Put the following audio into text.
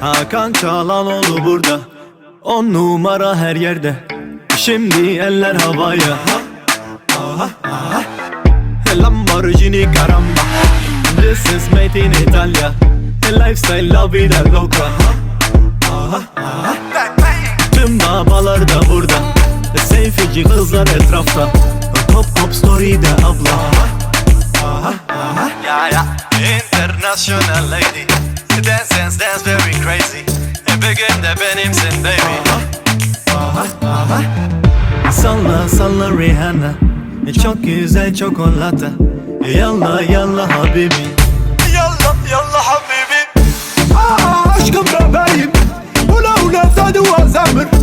Hakan Çalanoğlu burada. On numara her yerde. Şimdi eller havaya. Lamborghini caramba This is made in Italia. Lifestyle la vida loca Tüm babalar da burada. Seyfici kızlar etrafta. Pop pop story'de abla. Yeah, yeah. International lady. Salla salla Rihanna. E, çok güzel çikolata. E Yalla yalla habibi. Yalla yalla habibi. Aa, Aşkım bebeğim. Ula ula tadı ve zemir.